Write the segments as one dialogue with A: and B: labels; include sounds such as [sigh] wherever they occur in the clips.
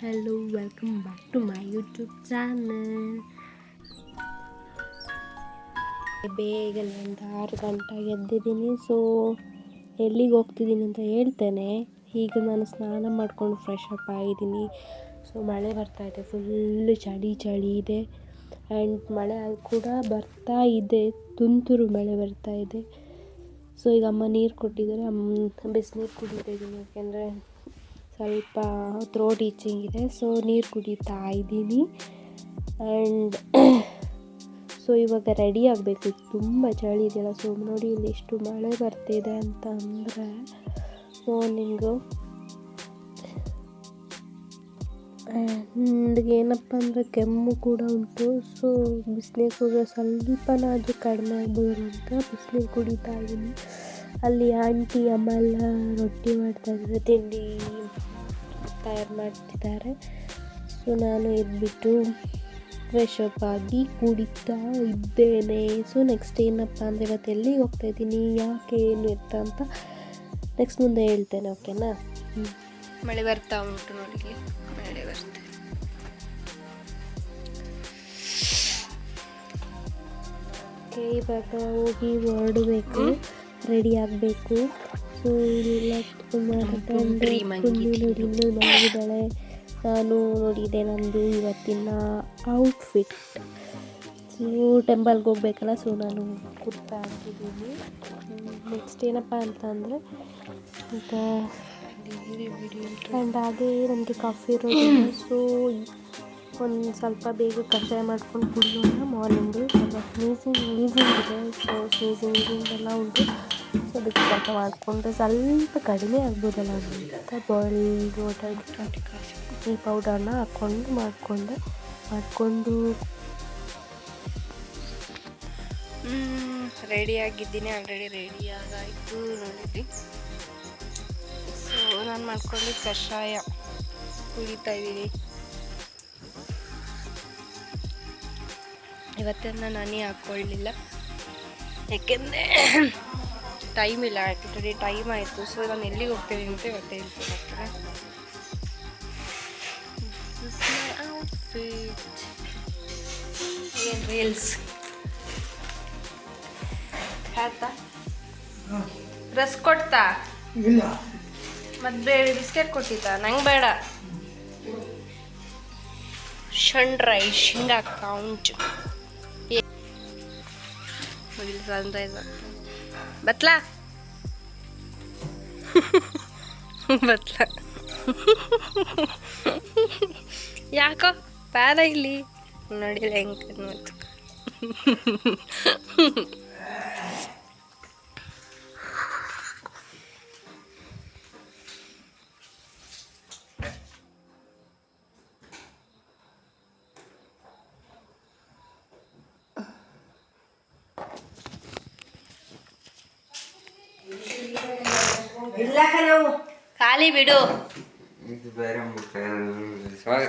A: hello, welcome back to my youtube channel. ಬೇಗನೆ ಒಂದು ಆರು ಗಂಟೆಗೆ ಎದ್ದಿದ್ದೀನಿ. ಸೊ ಎಲ್ಲಿಗೆ ಹೋಗ್ತಿದ್ದೀನಿ ಅಂತ ಹೇಳ್ತೇನೆ. ಈಗ ನಾನು ಸ್ನಾನ ಮಾಡಿಕೊಂಡು ಫ್ರೆಶ್ ಅಪ್ ಆಗಿದ್ದೀನಿ. ಸೊ ಮಳೆ ಬರ್ತಾ ಇದೆ. ಫುಲ್ಲು ಚಳಿ ಚಳಿ ಇದೆ. ಆ್ಯಂಡ್ ಮಳೆ ಕೂಡ ಬರ್ತಾ ಇದೆ. ತುಂತುರು ಮಳೆ ಬರ್ತಾ ಇದೆ. ಸೊ ಈಗ ಅಮ್ಮ ನೀರು ಕೊಟ್ಟಿದ್ದಾರೆ. ಅಮ್ಮ ಬಿಸಿನೀರು ಕುಡಿತಾ ಇದ್ದೀನಿ. ಯಾಕೆಂದರೆ ಸ್ವಲ್ಪ ಥ್ರೋಟ್ ಈಚಿಂಗ್ ಇದೆ. ಸೊ ನೀರು ಕುಡಿತಾ ಇದ್ದೀನಿ. ಆ್ಯಂಡ್ ಸೊ [coughs] ಇವಾಗ ರೆಡಿ ಆಗಬೇಕು. ತುಂಬ ಚಳಿ ಇದೆಯಲ್ಲ. ಸೊ ನೋಡಿ, ಇಲ್ಲಿ ಎಷ್ಟು ಮಳೆ ಬರ್ತಿದೆ ಅಂತ ಅಂದರೆ ಮಾರ್ನಿಂಗು ಆ್ಯಂಡ್ ಏನಪ್ಪ ಅಂದರೆ ಕೆಮ್ಮು ಕೂಡ ಉಂಟು. ಸೊ ಬಿಸಿನೀರು ಕುಡಿದ್ರೆ ಸ್ವಲ್ಪನಾದರೂ ಕಡಿಮೆ ಆಗ್ಬೋದು ಅಂತ ಬಿಸಿನೀರು ಕುಡಿತಾ ಇದ್ದೀನಿ. ಅಲ್ಲಿ ಆಂಟಿ ಅಮ್ಮ ಎಲ್ಲ ರೊಟ್ಟಿ ಮಾಡ್ತಾಯಿದ್ರು ತಿಂಡಿ ತಯಾರು ಮಾಡ್ತಿದ್ದಾರೆ. ಸೊ ನಾನು ಎದ್ಬಿಟ್ಟು ಫ್ರೆಶ್ ಅಪ್ ಆಗಿ ಕುಡಿತಾ ಇದ್ದೇನೆ. ಸೊ ನೆಕ್ಸ್ಟ್ ಏನಪ್ಪ ಅಂದರೆ ಇವತ್ತು ಎಲ್ಲಿಗೆ ಹೋಗ್ತಾ ಇದ್ದೀನಿ ಯಾಕೆ ಏನು ಎತ್ತ ಅಂತ ನೆಕ್ಸ್ಟ್ ಮುಂದೆ ಹೇಳ್ತೇನೆ ಓಕೆನಾ
B: ಮಳೆ ಬರ್ತಾ ಉಂಟು ನೋಡಿ ಮಳೆ ಬರ್ತಾ.
A: ಓಕೆ ಇವಾಗ ಹೋಗಿ ಹೊರಡಬೇಕು. ರೆಡಿ ಆಗಬೇಕು. ಸೊ ಇಲ್ಲ
B: ಪುಂಡ್ರಿ ಮಲಗಿದ್ಲು.
A: ನೋಡಿ ಇನ್ನೂ ಮಲಗಿದ್ದಾಳೆ ನಾನು ನೋಡಿದೆ ನಂದು ಇವತ್ತಿನ ಔಟ್ಫಿಟ್ ಸೊ ಟೆಂಪಲ್ಗೆ ಹೋಗ್ಬೇಕಲ್ಲ ಸೊ ನಾನು ಕುರ್ತಾ ಹಾಕಿದ್ದೀನಿ. ನೆಕ್ಸ್ಟ್ ಏನಪ್ಪ ಅಂತ ಅಂದರೆ ಈಗ ಆ್ಯಂಡ್ ಹಾಗೆ ನನಗೆ ಕಾಫಿ ಇರೋದಿಲ್ಲ ಸೊ ಒಂದು ಸ್ವಲ್ಪ ಬೇಗ ಕಷಾಯ ಮಾಡ್ಕೊಂಡು ಕುಡಿಯೋಣ. ಮಾರ್ನಿಂಗು ಸ್ವಲ್ಪ ಸ್ನೀಸಿಂಗ್ ವೀಸಿಂಗ್ ಇದೆ. ಸೊ ಸ್ನೀಸಿಂಗ್ ಎಲ್ಲ ಉಂಟು. ಸೊ ಅದಕ್ಕೆ ಸ್ವಲ್ಪ ಮಾಡಿಕೊಂಡ್ರೆ ಸ್ವಲ್ಪ ಕಡಿಮೆ ಆಗ್ಬೋದಲ್ಲ ಅಂತ ಬಾಯ್ಲ್ಡ್ ವಾಟರ್ ಈ ಪೌಡರ್ನ ಹಾಕ್ಕೊಂಡು ಮಾಡಿಕೊಂಡೆ. ಮಾಡಿಕೊಂಡು
B: ರೆಡಿ ಆಗಿದ್ದೀನಿ. ಆಲ್ರೆಡಿ ರೆಡಿ ಆಗಾಯಿತು ನೋಡಿದ್ರಿ ಸೊ ನಾನು ಮಾಡ್ಕೊಂಡು ಕಷಾಯ ಕುಡಿತಾ ಇದ್ದೀನಿ. ಇವತ್ತೆಲ್ಲ ನಾನೇ ಹಾಕ್ಕೊಳ್ಳಿಲ್ಲ ಯಾಕೆಂದರೆ ಟೈಮ್ ಇಲ್ಲ ಆ್ಯಕ್ಚುಲಿ ಟೈಮ್ ಆಯಿತು. ಸೊ ನಾನು ಎಲ್ಲಿಗೆ ಹೋಗ್ತೀನಿ ಅಂತ ಇವತ್ತು ಹೇಳ್ತೀನಿ ಏನು ರೀಲ್ಸ್ ಆಯ್ತಾ ರಸ್ ಕೊಡ್ತಾ?
C: ಇಲ್ಲ.
B: ಮತ್ತೆ ಬೇಡ ಬಿಸ್ಕೆಟ್ ಕೊಟ್ಟಿದ್ದ? ನಂಗೆ ಬೇಡ. ಶಂಡ್ರೈ ಕೌಂಟ್ ಸನ್ರೈಸ್ ಬತ್ಲಾ ಬತ್ಲಾ ಯಾಕೋ ಪ್ಯಾರ ಇಲ್ಲಿ ನೋಡಿಲ್ಲ ಹೆಂಗೆ ಮತ್ತು
C: ಇಲ್ಲ ನಾವು
B: ಖಾಲಿ ಬಿಡು.
D: ಇದು ಬೇರೆ ಸ್ವಾಗ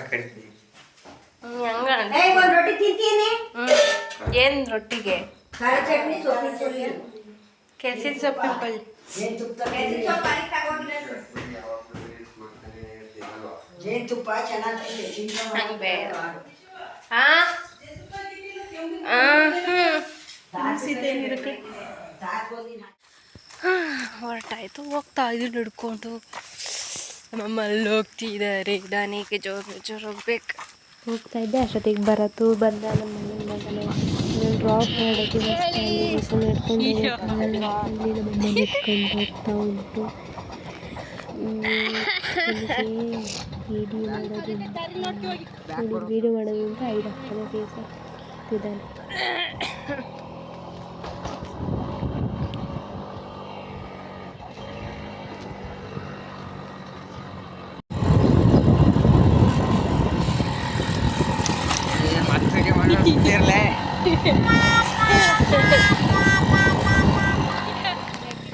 C: ಏಯ್ ಒಂದು ರೊಟ್ಟಿ ತಿಂತೀನಿ.
B: ಏನು ರೊಟ್ಟಿಗೆ?
C: ಖಾರ ಚಟ್ನಿ ಸೊಪ್ಪಿನ ಪುಡಿ
B: ಕೆಸಿನ ಸೊಪ್ಪಿನ ಪಲ್ಯ.
C: ಜೇನುತುಪ್ಪ ಜೇನುತುಪ್ಪ ಚೆನ್ನಾಗಿ
B: ನಂಗೆ ಬೇಡ. ಆ? ಹೊರಟಾಯ್ತು ಹೋಗ್ತಾ ಇದ್ದು ಹಿಡ್ಕೊಂಡು ನಮ್ಮಲ್ಲಿ ಹೋಗ್ತಿದ್ದಾರೆ ನಾನೀಗ ಜೋರು ಜೋರು ಹೋಗ್ಬೇಕು
A: ಹೋಗ್ತಾ ಇದ್ದೆ ಅಷ್ಟೊತ್ತಿಗೆ ಬರತ್ತು ಬಂದ ನಮ್ಮ ಮನೆ ಮಗನೇ ಡ್ರಾಪ್ ಮಾಡೋಕ್ಕೆ ಬಸ್ ಸ್ಟ್ಯಾಂಡಿಗೆ ಸೊ ನಡ್ಕೊಂಡು ಹೋಗೋಕ್ಕಾಗಲ್ಲ. ಅಲ್ಲಿ ನಮ್ಮ ಹೋಗ್ತಾ ಉಂಟು ವಿಡಿಯೋ ಮಾಡೋದು ವಿಡಿಯೋ ಮಾಡೋದು ಅಂತ ಐಡ್ ಆಗ್ತದೆ ಫೇಸ್ ಆಗ್ತಿದ್ದಾನೆ
D: ಮಾಡಿರ್ಲೇ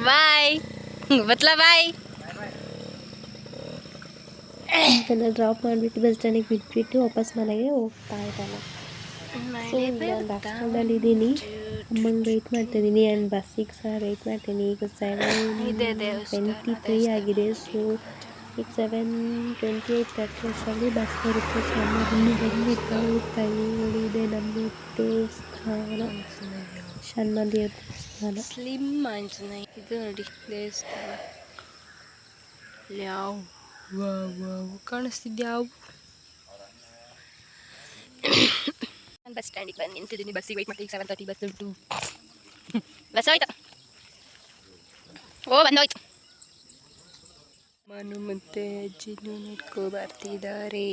B: ಬಾಯ್ ಬತ್ಲಾ ಬಾಯ್
A: ಡ್ರಾಪ್ ಮಾಡಿಬಿಟ್ಟು ಬಸ್ ಸ್ಟ್ಯಾಂಡಿಗೆ ಬಿಟ್ಬಿಟ್ಟು ವಾಪಸ್ ಮನೆಗೆ ಹೋಗ್ತಾ ಇದ್ದಾನೆ ಸೊ ಇದ್ದೀನಿ ಅಮ್ಮಂಗೆ ವೆಯ್ಟ್ ಮಾಡ್ತಿದ್ದೀನಿ ಆ್ಯಂಡ್ ಬಸ್ಸಿಗೆ ಸಹ ವೆಯ್ಟ್ ಮಾಡ್ತೀನಿ ಈಗ ಸೆವೆನ್ ಟ್ವೆಂಟಿ ತ್ರೀ ಆಗಿದೆ. ಸೊ ಈಗ ಸೆವೆನ್ ಟ್ವೆಂಟಿ ಏಯ್ಟ್ ತರ್ಟಿ ಅಷ್ಟರಲ್ಲಿ ಬಸ್ ಬರುತ್ತೆ ಸೊ ಇಲ್ಲಿ ಬಂದಿದ್ದು ಹೋಗ್ತಾ ನೋಡಿ ಇದೆ ನಮ್ಮ ದೇವಸ್ಥಾನ ಶನ್ಮಂದಿರ ದೇವಸ್ಥಾನ
B: ಸ್ಲಿಮ್ ಆಂಜನೇಯ ಇದು ನೋಡಿ, ದೇವಸ್ಥಾನ. ಯಾವ ಕಾಣಿಸ್ತಿದ್ಯಾವು? ನಾನು ಬಸ್ ಸ್ಟ್ಯಾಂಡಿಗೆ ಬಂದು ನಿಂತಿದ್ದೀನಿ. ಬಸ್ಸಿಗೆ ವೆಯ್ಟ್ ಮಾಡ್ತೀನಿ. ಸೆವೆನ್ ತರ್ಟಿ ಬಸ್ ಉಂಟು. ಬಸ್ ಹೋಯ್ತು? ಓ, ಬಂದೋಯ್ತು. ಮನು ಮತ್ತೆ ಅಜ್ಜಿನೂ ನೋಡ್ಕೊ ಬರ್ತಿದ್ದಾರೆ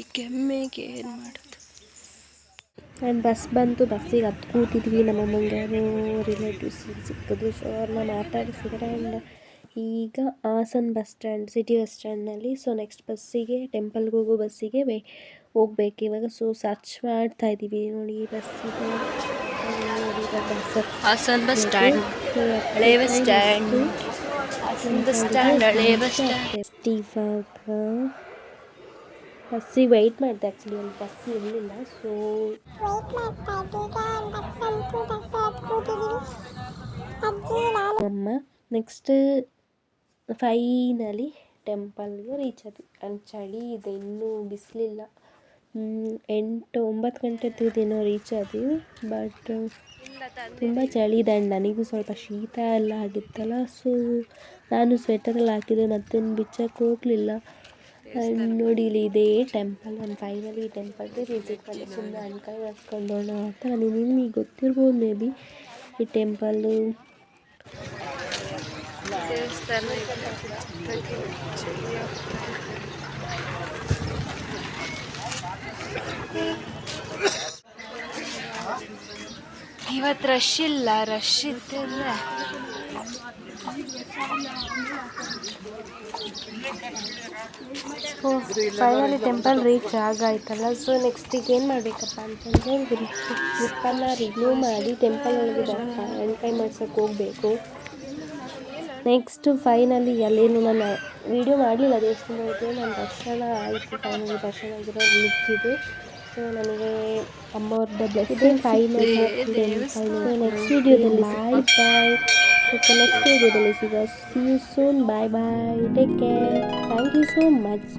B: ಈ ಕೆಮ್ಮೆಗೆ ಏನು ಮಾಡೋದು?
A: ನಾನು ಬಸ್ ಬಂತು ಬಸ್ಸಿಗೆ ಹತ್ತು ಕೂತಿದ್ವಿ. ನಮ್ಮ ಅಮ್ಮಂಗೆ ರಿಲೇಟಿವ್ಸ್ ಸಿಕ್ಕಿದ್ರು. ಸೊ ಅವ್ರನ್ನ ಮಾತಾಡಿಸಿದ್ರೆ ಆ್ಯಂಡ್ ಈಗ Hassan bus stand city bus ಸ್ಟ್ಯಾಂಡ್ನಲ್ಲಿ so next ಬಸ್ಸಿಗೆ ಟೆಂಪಲ್ಗೆ ಹೋಗೋ ಬಸ್ಸಿಗೆ ವೇ ಹೋಗ್ಬೇಕು. ಇವಾಗ ಸೊ ಸರ್ಚ್ ಮಾಡ್ತಾ ಇದ್ದೀವಿ ನೋಡಿ ಬಸ್
B: ಹಾಸನ್ ಬಸ್ ಸ್ಟ್ಯಾಂಡ್ ಹಳೆ bus stand Hassan bus stand ಹಳೆ ಬಸ್ ಸ್ಟ್ಯಾಂಡ್
A: ಇವಾಗ ಬಸ್ಸಿಗೆ ವೆಯ್ಟ್ ಮಾಡಿದೆ ಆ್ಯಕ್ಚುಲಿ ಒಂದು ಬಸ್ ಇರಲಿಲ್ಲ. ಸೊ ಅಮ್ಮ ನೆಕ್ಸ್ಟ್ ಫೈನಲಿ ಟೆಂಪಲ್ಗೆ ರೀಚ್ ಆದ್ವಿ. ಅಲ್ಲಿ ಚಳಿ ಇದೆ. ಇನ್ನೂ ಬಿಸಿಲಿಲ್ಲ. ಎಂಟು ಒಂಬತ್ತು ಗಂಟೆ ಹೊತ್ತಿಗೇನೋ ರೀಚ್ ಆದೀವಿ. ಬಟ್ ತುಂಬ ಚಳಿ ಇದೆ ಆ್ಯಂಡ್ ನನಗೂ ಸ್ವಲ್ಪ ಶೀತ ಎಲ್ಲ ಆಗಿತ್ತಲ್ಲ. ಸೊ ನಾನು ಸ್ವೆಟರಲ್ಲಿ ಹಾಕಿದೆ ಮತ್ತೇನು ಬಿಚ್ಚಕ್ಕೆ ಹೋಗಲಿಲ್ಲ. ಆ್ಯಂಡ್ ನೋಡಿ ಇಲ್ಲಿ ಇದೇ ಟೆಂಪಲ್ ನಾನು ಫೈನಲಿ ಟೆಂಪಲ್ಗೆ ವಿಸಿಟ್ ಮಾಡಿ ಸುಮ್ಮನೆ ಅನ್ಕೈ ಮಾಡ್ಕೊಂಡೋಣ ಅಂತ. ನಾನು ನಿಮಗೆ ಗೊತ್ತಿರ್ಬೋದು ಮೇ ಬಿ ಈ ಟೆಂಪಲ್ಲು
B: ದೇವಸ್ಥಾನ ಇವತ್ತು ರಶ್ ಇಲ್ಲ ರಶ್ ಇದ್ದಿಲ್ಲ
A: ಫೈನಲಿ ಟೆಂಪಲ್ ರೀಚ್ ಆಗಾಯ್ತಲ್ಲ. ಸೊ ನೆಕ್ಸ್ಟ್ ಈಗ ಏನು ಮಾಡಬೇಕಪ್ಪ ಅಂತಂದರೆ ಟ್ರಿಪ್ಪನ್ನು ರಿನ್ಯೂ ಮಾಡಿ ಟೆಂಪಲ್ ಒಳಗೆ ಎಣ್ಕಾಯಿ ಮಾಡ್ಸೋಕೆ ಹೋಗಬೇಕು. ನೆಕ್ಸ್ಟು ಫೈನಲಿ ಅಲ್ಲೇನು ನಾನು ವೀಡಿಯೋ ಮಾಡಲಿಲ್ಲ ದೇವಸ್ಥಾನ ನಾನು ದರ್ಶನ ಆಯಿತು ಫೈನಲಿ ದರ್ಶನ ಆಗಿರೋ ಮುಗಿದು ಸೊ ನನಗೆ ಅಮ್ಮವ್ರದ್ದು ಬ್ಲೆಸ್ಸಿಂಗ್ ಫೈನಲ್ ಟೆಂಪಲ್ ನೆಕ್ಸ್ಟ್ ವೀಡಿಯೋದಲ್ಲಿ ಬಾಯ್ ಬಾಯ್ ಓಕೆ ನೆಕ್ಸ್ಟ್ ವೀಡಿಯೋದಲ್ಲಿ ಸಿಗ see you soon bye bye take care thank you so much